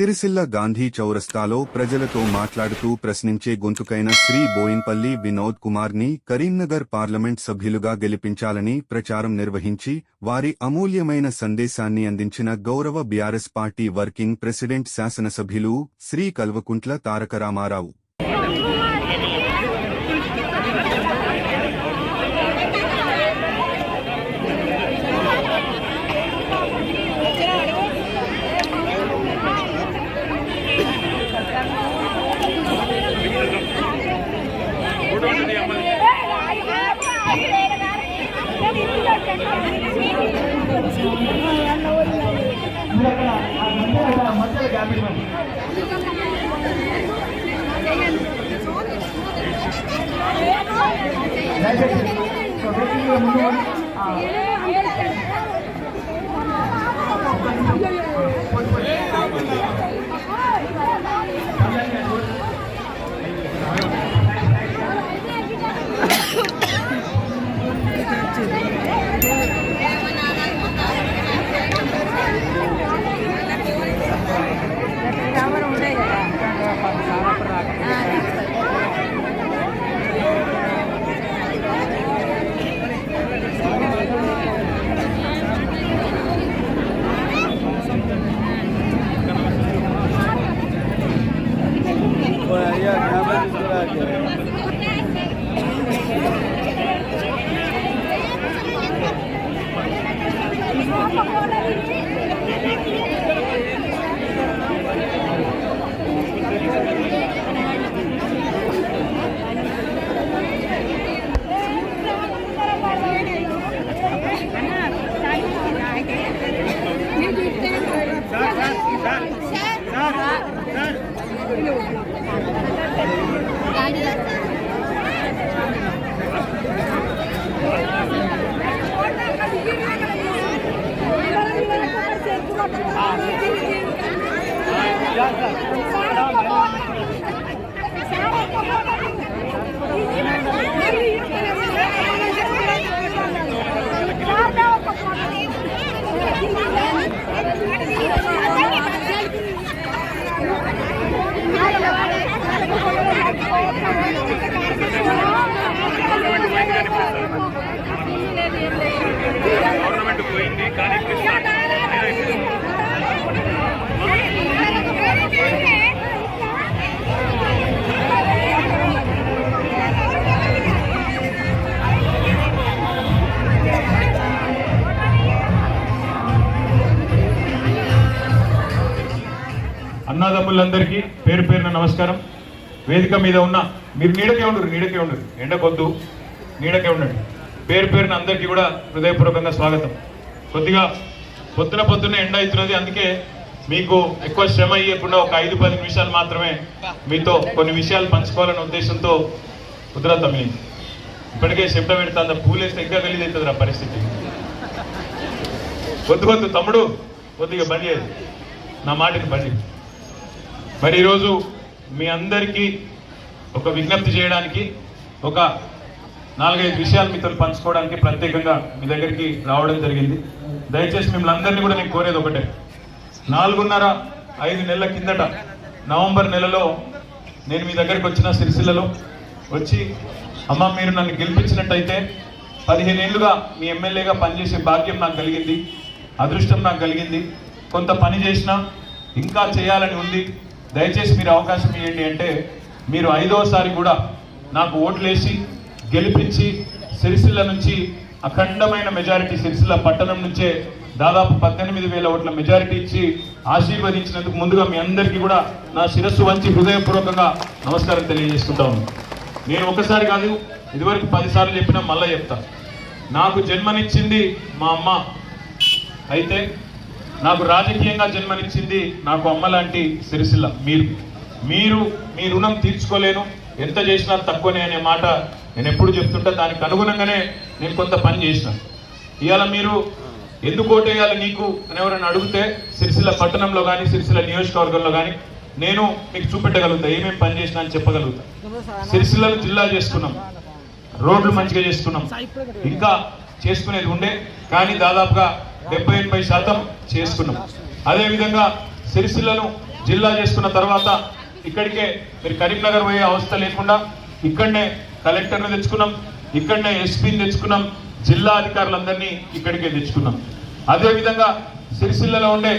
సిరిసిల్ల గాంధీ చౌరస్తాలో ప్రజలతో మాట్లాడుతూ ప్రశ్నించే గొంతుకైన శ్రీ బోయిన్పల్లి వినోద్ కుమార్ని కరీంనగర్ పార్లమెంట్ సభ్యులుగా గెలిపించాలని ప్రచారం నిర్వహించి వారి అమూల్యమైన సందేశాన్ని అందించిన గౌరవ బీఆర్ఎస్ పార్టీ వర్కింగ్ ప్రెసిడెంట్ శాసనసభ్యులు శ్రీ కల్వకుంట్ల తారక రామారావు గవర్నమెంట్ అన్నదమ్ములందరికీ పేరు పేరున నమస్కారం. వేదిక మీద ఉన్న మీరు నీడకే ఉండరు నీడకే ఉండరు ఎండకొద్దు నీడకే ఉండండి. పేరు పేరున అందరికీ కూడా హృదయపూర్వకంగా స్వాగతం. కొద్దిగా పొద్దున పొద్దున్న ఎండ అవుతున్నది అందుకే మీకు ఎక్కువ శ్రమ ఇవ్వకుండా ఒక ఐదు పది నిమిషాలు మాత్రమే మీతో కొన్ని విషయాలు పంచుకోవాలనే ఉద్దేశంతో కుదర తమిళింది ఇప్పటికే శబ్దం పెడతా పూలేస్తే ఇంకా గలీజ్ ఆ పరిస్థితి. కొద్ది కొద్ది తమ్ముడు కొద్దిగా బండి చేయదు నా మాటకి బండి. మరి ఈరోజు మీ అందరికీ ఒక విజ్ఞప్తి చేయడానికి ఒక నాలుగైదు విషయాలు మీతో పంచుకోవడానికి ప్రత్యేకంగా మీ దగ్గరికి రావడం జరిగింది. దయచేసి మిమ్మల్ని అందరినీ కూడా నేను కోరేది ఒకటే. నాలుగున్నర ఐదు నెలల కిందట నవంబర్ నెలలో నేను మీ దగ్గరికి వచ్చిన సిరిసిల్లలో వచ్చి అమ్మ మీరు నన్ను గెలిపించినట్టయితే పదిహేను ఏళ్ళుగా మీ ఎమ్మెల్యేగా పనిచేసే భాగ్యం నాకు కలిగింది అదృష్టం నాకు కలిగింది. కొంత పని చేసినా ఇంకా చేయాలని ఉంది. దయచేసి మీరు అవకాశం ఇవ్వండి అంటే మీరు ఐదోసారి కూడా నాకు ఓట్లేసి గెలిపించి సిరిసిల్ల నుంచి అఖండమైన మెజారిటీ సిరిసిల్ల పట్టణం నుంచే దాదాపు పద్దెనిమిది వేల ఓట్ల మెజారిటీ ఇచ్చి ఆశీర్వదించినందుకు ముందుగా మీ అందరికీ కూడా నా శిరస్సు వంచి హృదయపూర్వకంగా నమస్కారం తెలియజేసుకుంటాను నేను ఒకసారి కాదు ఇదివరకు పదిసార్లు చెప్పినా మళ్ళీ చెప్తా. నాకు జన్మనిచ్చింది మా అమ్మ. అయితే నాకు రాజకీయంగా జన్మనిచ్చింది నాకు అమ్మ లాంటి సిరిసిల్ల. మీరు మీరు మీ రుణం తీర్చుకోలేను. ఎంత చేసినా తక్కువనే అనే మాట నేను ఎప్పుడు చెప్తుంటే. దానికి అనుగుణంగానే నేను కొంత పని చేసిన. ఇవాళ మీరు ఎందుకు ఓటేయాలి నీకు అని ఎవరైనా అడిగితే సిరిసిల్ల పట్టణంలో కానీ సిరిసిల్ల నియోజకవర్గంలో కానీ నేను మీకు చూపెట్టగలుగుతా. ఏమేమి పని చేసినా అని చెప్పగలుగుతా. సిరిసిల్లను జిల్లా చేసుకున్నాం. రోడ్లు మంచిగా చేసుకున్నాం. ఇంకా చేసుకునేది ఉండే. కానీ దాదాపుగా డెబ్బై ఎనభై శాతం చేసుకున్నాం. అదేవిధంగా సిరిసిల్లను జిల్లా చేసుకున్న తర్వాత ఇక్కడికే మీరు కరీంనగర్ పోయే అవస్థ లేకుండా ఇక్కడనే కలెక్టర్ని తెచ్చుకున్నాం ఇక్కడనే ఎస్పీని తెచ్చుకున్నాం జిల్లా అధికారులందరినీ ఇక్కడికే తెచ్చుకున్నాం. అదేవిధంగా సిరిసిల్లలో ఉండే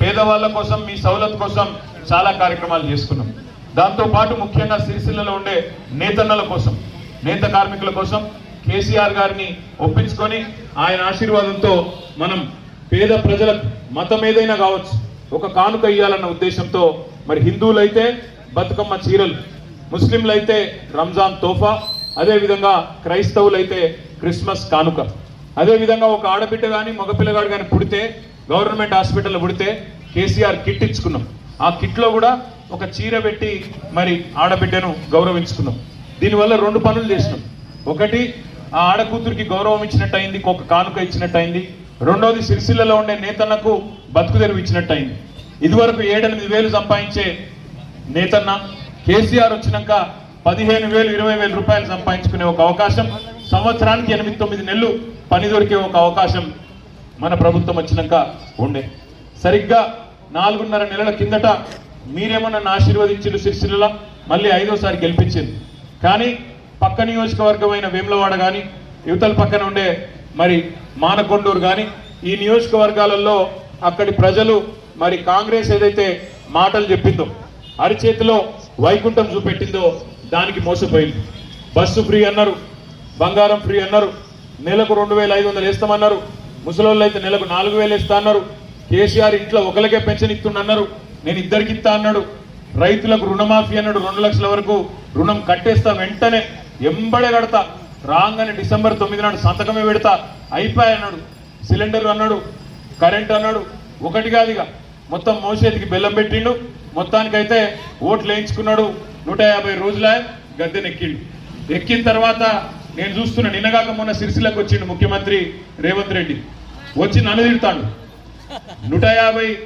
పేదవాళ్ళ కోసం మీ సౌలత్ కోసం చాలా కార్యక్రమాలు చేసుకున్నాం. దాంతోపాటు ముఖ్యంగా సిరిసిల్లలో ఉండే నేతన్నల కోసం నేత కార్మికుల కోసం కేసీఆర్ గారిని ఒప్పించుకొని ఆయన ఆశీర్వాదంతో మనం పేద ప్రజల మతం ఏదైనా కావచ్చు ఒక కానుక ఇవ్వాలన్న ఉద్దేశంతో మరి హిందువులైతే బతుకమ్మ చీరలు ముస్లింలైతే రంజాన్ తోఫా అదేవిధంగా క్రైస్తవులైతే క్రిస్మస్ కానుక. అదేవిధంగా ఒక ఆడబిడ్డ కానీ మగపిల్లగాడు కానీ పుడితే గవర్నమెంట్ హాస్పిటల్లో పుడితే కేసీఆర్ కిట్ ఇచ్చుకున్నాం. ఆ కిట్లో కూడా ఒక చీర పెట్టి మరి ఆడబిడ్డను గౌరవించుకున్నాం. దీనివల్ల రెండు పనులు చేసినాం. ఒకటి ఆ ఆడకూతురికి గౌరవం ఇచ్చినట్టు అయింది ఒక కానుక ఇచ్చినట్టు అయింది రెండోది సిరిసిల్లలో ఉండే నేతన్నకు బతుకు తెరువు ఇచ్చినట్టు అయింది ఇదివరకు ఏడెనిమిది వేలు సంపాదించే నేతన్న కేసీఆర్ వచ్చినాక పదిహేను వేలు ఇరవై వేల రూపాయలు సంపాదించుకునే ఒక అవకాశం సంవత్సరానికి ఎనిమిది తొమ్మిది నెలలు పని దొరికే ఒక అవకాశం మన ప్రభుత్వం వచ్చినాక ఉండే. సరిగ్గా నాలుగున్నర నెలల కిందట మీరేమన్నా ఆశీర్వదించారు సిరిసిల్ల మళ్ళీ ఐదోసారి గెలిపించింది. కానీ పక్క నియోజకవర్గమైన వేములవాడ కానీ యువతల పక్కన ఉండే మరి మానకొండూరు కానీ ఈ నియోజకవర్గాలలో అక్కడి ప్రజలు మరి కాంగ్రెస్ ఏదైతే మాటలు చెప్పిందో అరిచేతిలో వైకుంఠం చూపెట్టిందో దానికి మోసపోయింది. బస్సు ఫ్రీ అన్నారు బంగారం ఫ్రీ అన్నారు నెలకు రెండు వేల ఐదు వందలు వేస్తామన్నారు ముసలోళ్ళు అయితే నెలకు నాలుగు వేలు ఇస్తా అన్నారు కేసీఆర్ ఇంట్లో ఒకరికే పెన్షన్ ఇస్తున్నారు నేను ఇద్దరికి ఇస్తా అన్నాడు రైతులకు రుణమాఫీ అన్నాడు రెండు లక్షల వరకు రుణం కట్టేస్తా వెంటనే ఎంబడే కడతా. రాగానే డిసెంబర్ తొమ్మిది నాడు సంతకమే పెడతా. అయిపోయి అన్నాడు. సిలిండర్ అన్నాడు. కరెంట్ అన్నాడు. ఒకటి కాదుగా మొత్తం మోసేతికి బెల్లం పెట్టిండు. మొత్తానికైతే ఓట్లు వేయించుకున్నాడు. నూట యాభై రోజుల గద్దెనెక్కిండు ఎక్కిన తర్వాత నేను చూస్తున్నా నిన్నగాక మొన్న సిరిసిలకు వచ్చిండు ముఖ్యమంత్రి రేవంత్ రెడ్డి. వచ్చి నన్ను తిడతాడు. నూట యాభై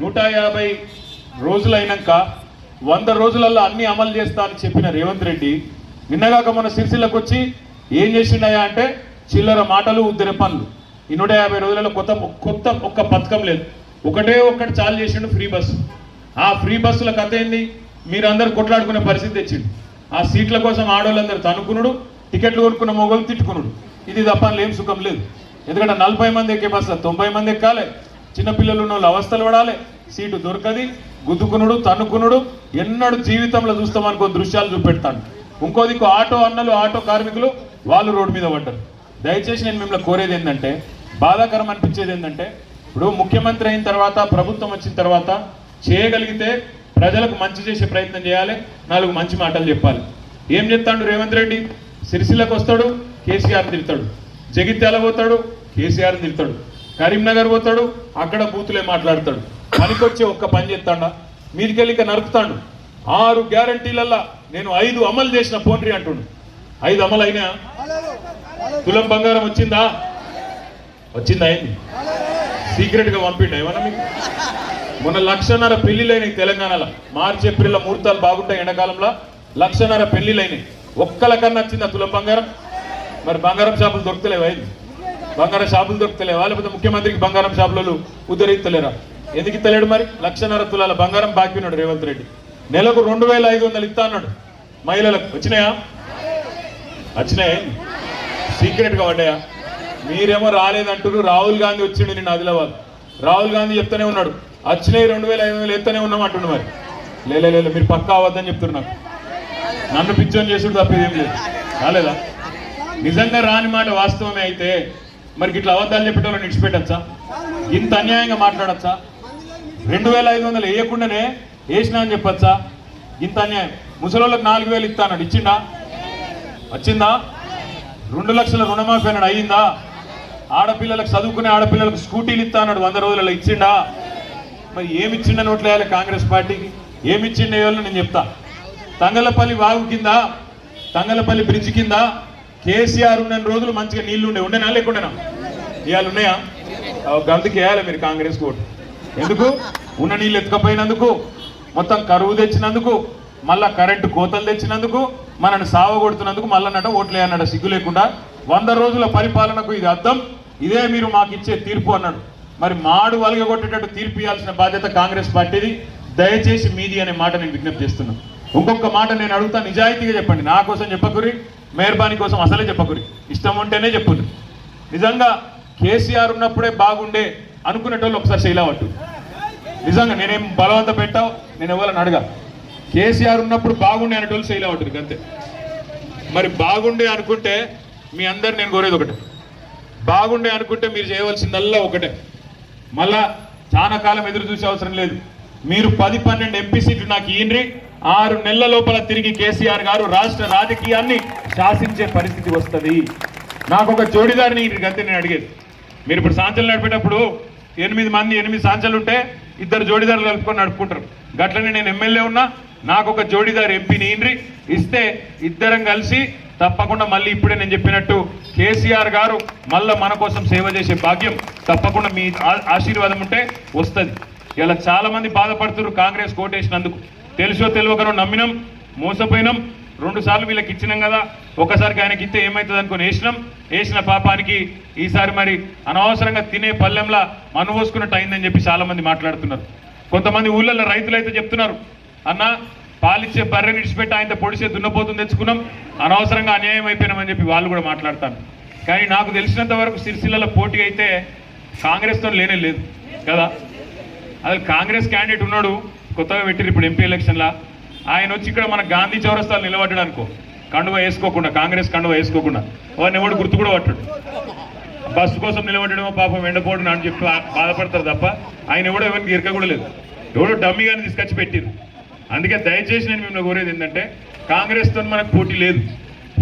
నూట యాభై రోజులైనాక వంద రోజులలో అన్ని అమలు చేస్తా అని చెప్పిన రేవంత్ రెడ్డి నిన్నగాక మన సిరిసిల్లకు వచ్చి ఏం చేసిండయా అంటే చిల్లర మాటలు ఉద్దరి పనులు ఈ నూట యాభై రోజులలో కొత్త కొత్త ఒక్క పథకం లేదు. ఒకటే ఒక్కటి చాలు చేసిండు ఫ్రీ బస్సు. ఆ ఫ్రీ బస్సుల కథ ఏంది? మీరందరూ కొట్లాడుకునే పరిస్థితి తెచ్చిండు. ఆ సీట్ల కోసం ఆడవాళ్ళందరూ తనుకునుడు టికెట్లు కొనుక్కున్న మొగలు తిట్టుకునుడు. ఇది తప్ప ఏం సుఖం లేదు. ఎందుకంటే నలభై మంది ఎక్కే బస్సు తొంభై మంది ఎక్కాలి. చిన్నపిల్లలు ఉన్న వాళ్ళు అవస్థలు పడాలి. సీటు దొరకది గుద్దుకునుడు తన్నుకునుడు ఎన్నడూ జీవితంలో చూస్తామనుకో దృశ్యాలు చూపెడతాను ఇంకో దిక్కు ఆటో అన్నలు ఆటో కార్మికులు వాళ్ళు రోడ్డు మీద పడ్డారు. దయచేసి నేను మిమ్మల్ని కోరేది ఏంటంటే బాధాకరం అనిపించేది ఏంటంటే ఇప్పుడు ముఖ్యమంత్రి అయిన తర్వాత ప్రభుత్వం వచ్చిన తర్వాత చేయగలిగితే ప్రజలకు మంచి చేసే ప్రయత్నం చేయాలి నాలుగు మంచి మాటలు చెప్పాలి. ఏం చెప్తాడు రేవంత్ రెడ్డి? సిరిసిల్లకు వస్తాడు కేసీఆర్ తిడతాడు. జగిత్యాల పోతాడు కేసీఆర్ తిడతాడు. కరీంనగర్ పోతాడు అక్కడ బూతులే మాట్లాడతాడు. పనికొచ్చే ఒక్క పని చేస్తాడా? మీదికెళ్ళి ఇక నరుకుతాడు. ఆరు గ్యారంటీలల్లా నేను ఐదు అమలు చేసిన పోన్రి అంటుండు. ఐదు అమలు అయినా తులం బంగారం వచ్చిందా? వచ్చిందా అయింది సీక్రెట్గా ఏమన్నా మీకు? మొన్న లక్షన్నర పెళ్ళిలైనాయి తెలంగాణలో. మార్చి ఏప్రిల్లో ముహూర్తాలు బాగుంటాయి ఎండాకాలంలో. లక్షన్నర పెళ్ళిలైనాయి ఒక్కలకన్నా వచ్చిందా తులం బంగారం? మరి బంగారం షాపులు దొరకలేవు ఇది బంగారం షాపులు దొరకలేవా లేకపోతే ముఖ్యమంత్రికి బంగారం షాపులలో ఉద్ధరిస్తలేరా ఎందుకు ఇస్తలేడు మరి? లక్షన్నర తులాల బంగారం బాకీ రేవంత్ రెడ్డి. నెలకు రెండు వేల ఐదు వందలు ఇస్తా అన్నాడు. మహిళలకు వచ్చినాయా? వచ్చినాయి. సీక్రెట్గా పడ్డాయా? మీరేమో రాలేదంటారు రాహుల్ గాంధీ వచ్చిండు నేను ఆదిలాబాద్. రాహుల్ గాంధీ చెప్తానే ఉన్నాడు. వచ్చినాయి రెండు వేల ఐదు వందలు ఎత్తనే ఉన్నాం అంటుండు మరి. లేలే లేలే మీరు పక్కా అవద్దని చెప్తున్నారు నాకు. నన్ను పిచ్చోని చేసుడు తప్ప ఏం లేదు. రాలేదా? నిజంగా రాని మాట వాస్తవమే అయితే. మరి ఇట్లా అబద్ధాలు చెప్పేటోళ్ళని విడిచిపెట్టచ్చా ఇంత అన్యాయంగా మాట్లాడచ్చా? రెండు వేల ఐదు వందలు వేయకుండానే వేసినా అని చెప్పచ్చా? ఇంత అన్యాయం. ముసలోళ్ళకి నాలుగు వేలు ఇస్తా ఇచ్చిండా? వచ్చిందా? రెండు లక్షల రుణమాఫీ అన్నాడు. అయ్యిందా ఆడపిల్లలకు చదువుకునే ఆడపిల్లలకు స్కూటీలు ఇస్తా అన్నాడు. వంద రోజులలో ఇచ్చిండా? మరి ఏమి ఇచ్చిండ నోట్లు వేయాలి కాంగ్రెస్ పార్టీకి? ఏమి ఇచ్చిండే వేయాలో నేను చెప్తా. తంగలపల్లి వాగు కింద తంగలపల్లి బ్రిడ్జ్ కింద కేసీఆర్ ఉన్న రోజులు మంచిగా నీళ్ళు ఉండే. ఉండేనా? లేకుండానా? ఇవాళ ఉన్నాయా? ఆ గందుకు వేయాలి మీరు కాంగ్రెస్ ఓటు. ఎందుకు? ఉన్న నీళ్ళు ఎత్తుకపోయినందుకు మొత్తం కరువు తెచ్చినందుకు మళ్ళా కరెంటు కోతలు తెచ్చినందుకు మనల్ని సావగొడుతున్నందుకు మళ్ళా ఓట్లే ఓట్లు అన్నాడు సిగ్గు లేకుండా. వంద రోజుల పరిపాలనకు ఇది అర్థం ఇదే మీరు మాకు ఇచ్చే తీర్పు అన్నాడు. మరి మాడు వలగగొట్టేటట్టు తీర్పు ఇవ్వాల్సిన బాధ్యత కాంగ్రెస్ పార్టీది. దయచేసి మీది అనే మాట నేను విజ్ఞప్తి చేస్తున్నాను ఇంకొక మాట నేను అడుగుతా నిజాయితీగా చెప్పండి. నా కోసం చెప్పకురి మెహర్బానీ కోసం అసలే చెప్పకురి ఇష్టం ఉంటేనే చెప్పురు నిజంగా కేసీఆర్ ఉన్నప్పుడే బాగుండే అనుకునేటోళ్ళు ఒకసారి శైలావట్టు. నిజంగా నేనేం బలవంత పెట్టావు నేను ఎవరైనా అడగా. కేసీఆర్ ఉన్నప్పుడు బాగుండే అనేటోళ్ళు శైలా పట్టురు అంతే. మరి బాగుండే అనుకుంటే మీ అందరు నేను కోరేది ఒకటే. బాగుండే అనుకుంటే మీరు చేయవలసిందల్లా ఒకటే. మళ్ళా చాలా కాలం ఎదురు చూసే అవసరం లేదు. మీరు పది పన్నెండు ఎంపీ సీట్లు నాకు ఈయనరి ఆరు నెలల లోపల తిరిగి కేసీఆర్ గారు రాష్ట్ర రాజకీయాన్ని శాసించే పరిస్థితి వస్తుంది. నాకు ఒక జోడిదారిని గంతే నేను అడిగేది. మీరు ఇప్పుడు సాంచలు నడిపేటప్పుడు ఎనిమిది మంది ఎనిమిది సాంచలు ఉంటే ఇద్దరు జోడీదారులు కలుపుకొని నడుపుకుంటారు. గట్లనే నేను ఎమ్మెల్యే ఉన్నా నాకు ఒక జోడీదారు ఎంపీని ఇండ్రి ఇస్తే ఇద్దరం కలిసి తప్పకుండా మళ్ళీ ఇప్పుడే నేను చెప్పినట్టు కేసీఆర్ గారు మళ్ళీ మన కోసం సేవ చేసే భాగ్యం తప్పకుండా మీ ఆశీర్వాదం ఉంటే వస్తుంది. ఇలా చాలామంది బాధపడుతున్నారు కాంగ్రెస్ కోటేసినందుకు. తెలుసో తెలియకనో నమ్మినాం మోసపోయినాం. రెండు సార్లు వీళ్ళకి ఇచ్చినాం కదా. ఒకసారికి ఆయనకి ఇస్తే ఏమవుతుంది అనుకుని వేసినాం. వేసిన పాపానికి ఈసారి మరి అనవసరంగా తినే పల్లెంలా మనువోసుకున్నట్టు అయిందని చెప్పి చాలా మంది మాట్లాడుతున్నారు. కొంతమంది ఊళ్ళల్లో రైతులు అయితే చెప్తున్నారు అన్న పాలిచ్చే బర్రె విడిచిపెట్టి ఆయన పొడిసే దున్నపోతుంది తెచ్చుకున్నాం. అనవసరంగా అన్యాయం అయిపోయినామని చెప్పి వాళ్ళు కూడా మాట్లాడతాను కానీ నాకు తెలిసినంత వరకు సిరిసిల్లలో పోటీ అయితే కాంగ్రెస్తో లేనే లేదు కదా. అసలు కాంగ్రెస్ క్యాండిడేట్ ఉన్నాడు కొత్తగా పెట్టిరు ఇప్పుడు ఎంపీ ఎలక్షన్లా. ఆయన వచ్చి ఇక్కడ మన గాంధీ చౌరస్తాలు నిలబడ్డాడు అనుకో. కండువ వేసుకోకుండా కాంగ్రెస్ కండువ వేసుకోకుండా. వాడిని ఎవడు గుర్తు కూడా పట్టాడు. బస్సు కోసం నిలబడడమో పాపం ఎండపోవడం అని చెప్పి బాధపడతారు తప్ప ఆయన ఎవడో ఎవరికి ఇరక కూడా లేదు. ఎవడో డమ్మిగాని తీసుకొచ్చి పెట్టారు. అందుకే దయచేసి నేను మిమ్మల్ని కోరేది ఏంటంటే కాంగ్రెస్తో మనకు పోటీ లేదు.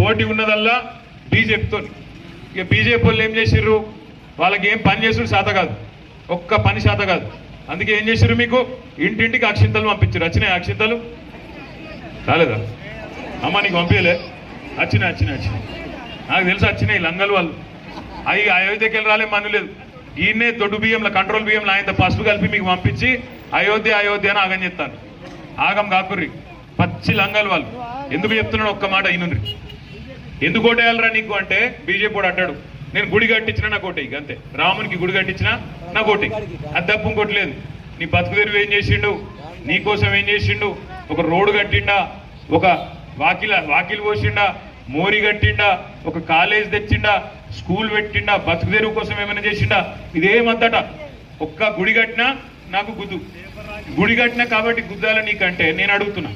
పోటీ ఉన్నదల్లా బీజేపీతో. ఇక బీజేపీ వాళ్ళు ఏం చేసిర్రు? వాళ్ళకి ఏం పని చేసుడు శాత కాదు. ఒక్క పని శాత కాదు. అందుకే ఏం చేసిర్రు మీకు? ఇంటింటికి అక్షింతలు పంపించారు వచ్చినాయి అక్షింతలు. రాలేదా? అమ్మ నీకు పంపించలే. వచ్చినాయి వచ్చినాయి వచ్చినాయి నాకు తెలుసు వచ్చినాయి లంగలు వాళ్ళు. అవి అయోధ్యకి వెళ్ళి రాలే మను లేదు. ఈయనే దొడ్డు బియ్యంలో కంట్రోల్ బియ్యంలో ఆయనతో పసుపు కలిపి మీకు పంపించి అయోధ్య అయోధ్య అని ఆగం చెప్తాను ఆగం కాకుర్రి. పచ్చి లంగలు వాళ్ళు. ఎందుకు చెప్తున్నాడు ఒక్క మాట అయినుండ్రి ఎందుకు ఓటేయాలరా నీకు అంటే బీజేపీ కూడా అంటాడు నేను గుడి కట్టించిన నా కోట అంతే. రామునికి గుడి కట్టించిన నా కోటి అది తప్పు ఇంకోటి లేదు. నీ బతుకు తెరువు ఏం చేసిండు? నీ కోసం ఏం చేసిండు? ఒక రోడ్డు కట్టిండా? ఒక వాకిల వాకిలు పోసిండా? మోరి కట్టిండా? ఒక కాలేజ్ తెచ్చిండా? స్కూల్ పెట్టిండా? బతుకు తెరువు కోసం ఏమైనా చేసిండా? ఇదేమంతట ఒక్క గుడి కట్టినా నాకు గుద్దు. గుడి కట్టినా కాబట్టి గుద్దాల నీకంటే నేను అడుగుతున్నా.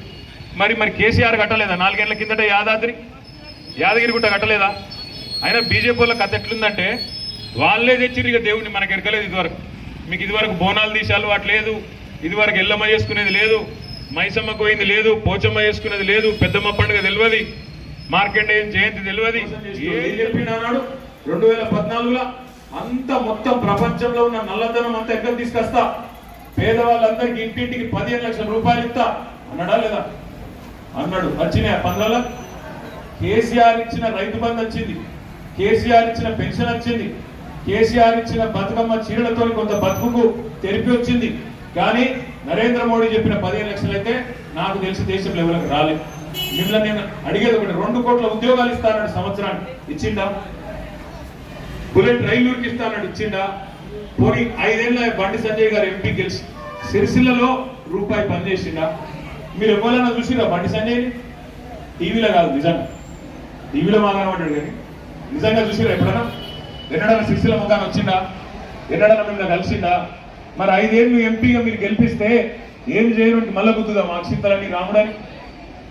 మరి మరి కేసీఆర్ కట్టలేదా? నాలుగేళ్ళ కిందట యాదాద్రి? యాదగిరి గుట్ట కట్టలేదా? అయినా బీజేపీ వాళ్ళ కథ ఎట్లుందంటే వాళ్ళే తెచ్చిరు ఇక దేవుడిని మనకు ఎరకలేదు ఇదివరకు. మీకు ఇదివరకు బోనాలు తీసాలు అట్లేదు ఇదివరకు ఎల్లమ్మ చేసుకునేది లేదు. మైసమ్మ పోయింది లేదు. పోచమ్మ చేసుకునేది లేదు. పెద్దమ్మ పండుగ తెలియదు ఏం జయంతి తెలియదు ఏం చెప్పినాడు రెండు. వేల పద్నాలుగులో అంత మొత్తం ప్రపంచంలో ఉన్న నల్లధనం అంతా ఎక్కడ తీసుకొస్తా? పేదవాళ్ళందరికీ ఇంటింటికి పదిహేను లక్షల రూపాయలు ఇస్తా. అన్నాడా లేదా? అన్నాడు. వచ్చినాయి పనుల కేసీఆర్ ఇచ్చిన రైతు బంధు వచ్చింది. కేసీఆర్ ఇచ్చిన పెన్షన్ వచ్చింది. కేసీఆర్ ఇచ్చిన బతుకమ్మ చీరలతో కొంత బతుకుకు తెరిపి వచ్చింది. కానీ నరేంద్ర మోడీ చెప్పిన పదిహేను లక్షలు అయితే నాకు తెలిసి దేశంలో ఎవరికి రాలేదు. మిమ్మల్ని నేను అడిగేది ఒకటి రెండు కోట్ల ఉద్యోగాలు ఇస్తానని సంవత్సరానికి ఇచ్చిండా? బుల్లెట్ రైలుకి ఇస్తానన్నాడు ఇచ్చిండా? పోనీ ఐదేళ్ళ బండి సంజయ్ గారు ఎంపీ గెలిచి సిరిసిల్లలో రూపాయి పనిచేసిందా మీరు ఎవరైనా చూసిరా బండి సంజయ్ని? టీవీలో కాదు నిజంగా. టీవీలో మా కానీ. నిజంగా చూసిరా ఎప్పుడన్నా? ఎన్నడన్నా సిరిసిల్ల ముఖాన్ని వచ్చిండా ఎన్నడన్నా మిమ్మల్ని కలిసిండా మరి ఐదేళ్ళు ఎంపీగా మీరు గెలిపిస్తే ఏం చేయను మళ్ళా గుద్దుదా. మా అక్షింతలని రాముడని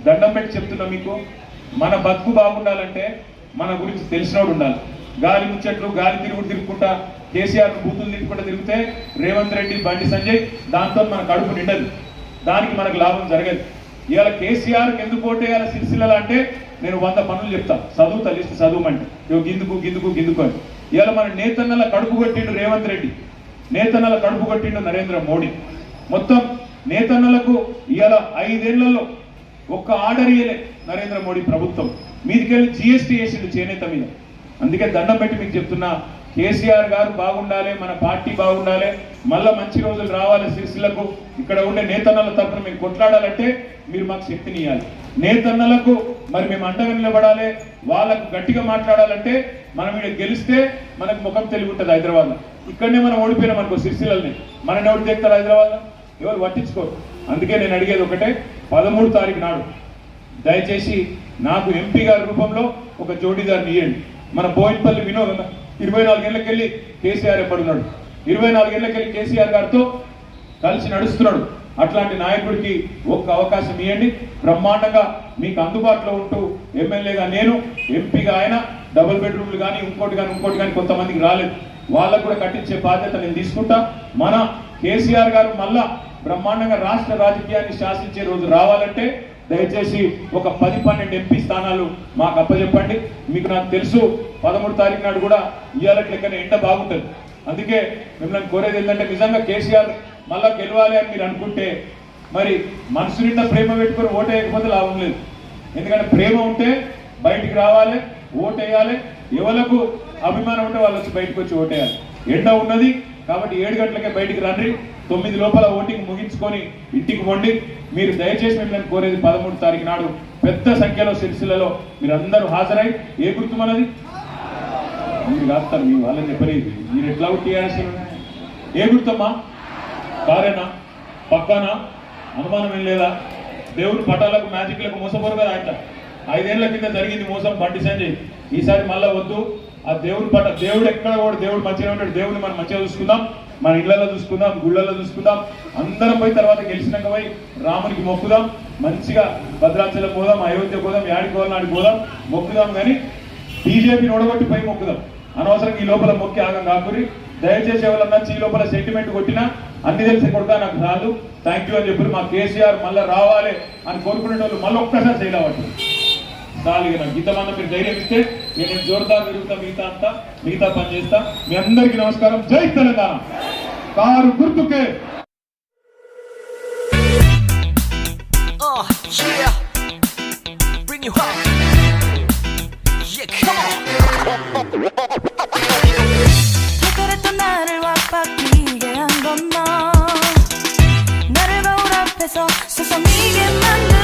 దండం పెట్టి చెప్తున్నా మీకు. మన బతుకు బాగుండాలంటే మన గురించి తెలిసినోడు ఉండాలి. గాలి ముచ్చట్లు గాలి తిరుగుడు తిరుగుకుంటా కేసీఆర్ బూతులు తిరుగుకుంటా తిరిగితే రేవంత్ రెడ్డి బండి సంజయ్ దాంతో మన కడుపు నిండదు. దానికి మనకు లాభం జరగదు. ఇవాళ కేసీఆర్ ఎందుకు ఓటేయాల సిరిసిల్ల అంటే నేను వంద పనులు చెప్తా. చదువుతా లిస్ట్ చదువుమంటే. ఇగో గిందుకు గిందుకు గిందుకు అని. ఇవాళ మన నేతన్నల కడుపు కొట్టిండు రేవంత్ రెడ్డి. నేతన్నల కడుపు కొట్టిండు నరేంద్ర మోడీ. మొత్తం నేతన్నలకు ఇవాళ ఐదేళ్ళలో ఒక్క ఆర్డర్ ఇయ్యలే నరేంద్ర మోడీ ప్రభుత్వం. మీదికెళ్ళి జిఎస్టీ వేసిండు చేనేత మీద. అందుకే దండం పెట్టి మీకు చెప్తున్నా కేసీఆర్ గారు బాగుండాలి మన పార్టీ బాగుండాలి మళ్ళా మంచి రోజులు రావాలి సిరిసిల్లకు. ఇక్కడ ఉండే నేతన్నల తరఫున మేము కొట్లాడాలంటే మీరు మాకు శక్తిని ఇవ్వాలి నేతన్నలకు మరి మేము అండగా నిలబడాలి వాళ్ళకు గట్టిగా మాట్లాడాలంటే మనం ఇక్కడ గెలిస్తే మనకు ముఖం తెలివి ఉంటుంది హైదరాబాద్లో. ఇక్కడనే మనం ఓడిపోయినాం అనుకో సిరిసిల్లల్ని మన ఎవరు తెస్తారు హైదరాబాద్లో? ఎవరు పట్టించుకోరు. అందుకే నేను అడిగేది ఒకటే పదమూడు తారీఖు నాడు దయచేసి నాకు ఎంపీ గారి రూపంలో ఒక జోడీదారిని ఇవ్వండి మన బోయిన్పల్లి వినోద్ ఇరవై నాలుగేళ్ళకెళ్ళి కేసీఆర్ ఎప్పుడున్నాడు ఇరవై నాలుగేళ్ళకెళ్ళి కేసీఆర్ గారితో కలిసి నడుస్తున్నాడు. అట్లాంటి నాయకుడికి ఒక్క అవకాశం ఇవ్వండి బ్రహ్మాండంగా మీకు అందుబాటులో ఉంటూ ఎమ్మెల్యేగా నేను ఎంపీగా ఆయన డబుల్ బెడ్రూమ్లు కానీ ఇంకోటి కానీ ఇంకోటి కానీ కొంతమందికి రాలేదు. వాళ్ళకు కూడా కట్టించే బాధ్యత నేను తీసుకుంటా. మన కేసీఆర్ గారు మళ్ళా బ్రహ్మాండంగా రాష్ట్ర రాజకీయాన్ని శాసించే రోజు రావాలంటే దయచేసి ఒక పది పన్నెండు ఎంపీ స్థానాలు మాకు అప్పచెప్పండి. మీకు నాకు తెలుసు పదమూడు తారీఖు నాడు కూడా ఇవాళ లెక్కన ఎండ బాగుంటుంది. అందుకే మిమ్మల్ని కోరేది ఏంటంటే నిజంగా కేసీఆర్ మళ్ళా గెలవాలి అని మీరు అనుకుంటే మరి మనసు నిండా ప్రేమ పెట్టుకొని ఓటేయకపోతే లాభం లేదు. ఎందుకంటే ప్రేమ ఉంటే బయటికి రావాలి ఓటేయాలి. ఎవలకు అభిమానం ఉంటే వాళ్ళు వచ్చి బయటకు వచ్చి ఓటేయాలి. ఎండ ఉన్నది కాబట్టి ఏడు గంటలకే బయటికి రండి. తొమ్మిది లోపల ఓటింగ్ ముగించుకొని ఇంటికి వండి మీరు దయచేసి మిమ్మల్ని కోరేది పదమూడు తారీఖు నాడు పెద్ద సంఖ్యలో సిరిసిల్లలో మీరు అందరూ హాజరై ఏ గుర్తు మనది? మీరు కాస్తారు మీ వాళ్ళని చెప్పలేదు. మీరు ఎట్లా టీఆర్ఎస్ ఏ గుర్తమ్మా? కారేనా? పక్కనా? అనుమానం ఏం లేదా? దేవుడు పటాలకు మ్యాజిక్లకు మోసపోరు కదా ఆయన ఐదేళ్ళ కింద జరిగింది మోసం బండి సంజయ్. ఈసారి మళ్ళా వద్దు. ఆ దేవుడు పట దేవుడు ఎక్కడ కూడా దేవుడు మంచిగా ఉంటాడు దేవుడిని మనం మంచిగా చూసుకుందాం. మన ఇళ్ళలో చూసుకుందాం గుళ్ళల్లో చూసుకుందాం అందరం పోయి తర్వాత గెలిచినాక పోయి రామునికి మొక్కుదాం మంచిగా భద్రాచలం పోదాం అయోధ్య పోదాం యాడికి పోదాం ఆడికి పోదాం మొక్కుదాం కానీ బీజేపీని ఓడగొట్టి పోయి మొక్కుదాం. అనవసరం ఈ లోపల మొక్కి ఆగం కాకూరి దయచేసి ఎవరన్నా ఈ లోపల సెంటిమెంట్ కొట్టినా అన్ని తెలిసి కొడతా నాకు రాదు. థ్యాంక్ యూ అని చెప్పి మా కేసీఆర్ మళ్ళీ రావాలి అని కోరుకునే వాళ్ళు మళ్ళీ ఒక్కసారి చేయలేవచ్చు నాలుగు నాకు గీతమన్న మీరు ధైర్యం ఇస్తే నేను జోరుదారు తిరుగుతా మిగతా అంతా మిగతా పని చేస్తా మీ అందరికీ నమస్కారం జై తెలంగాణ కారు గుర్తుకే Bring you up. Yeah, come on. 앞에서 서서 네게 만든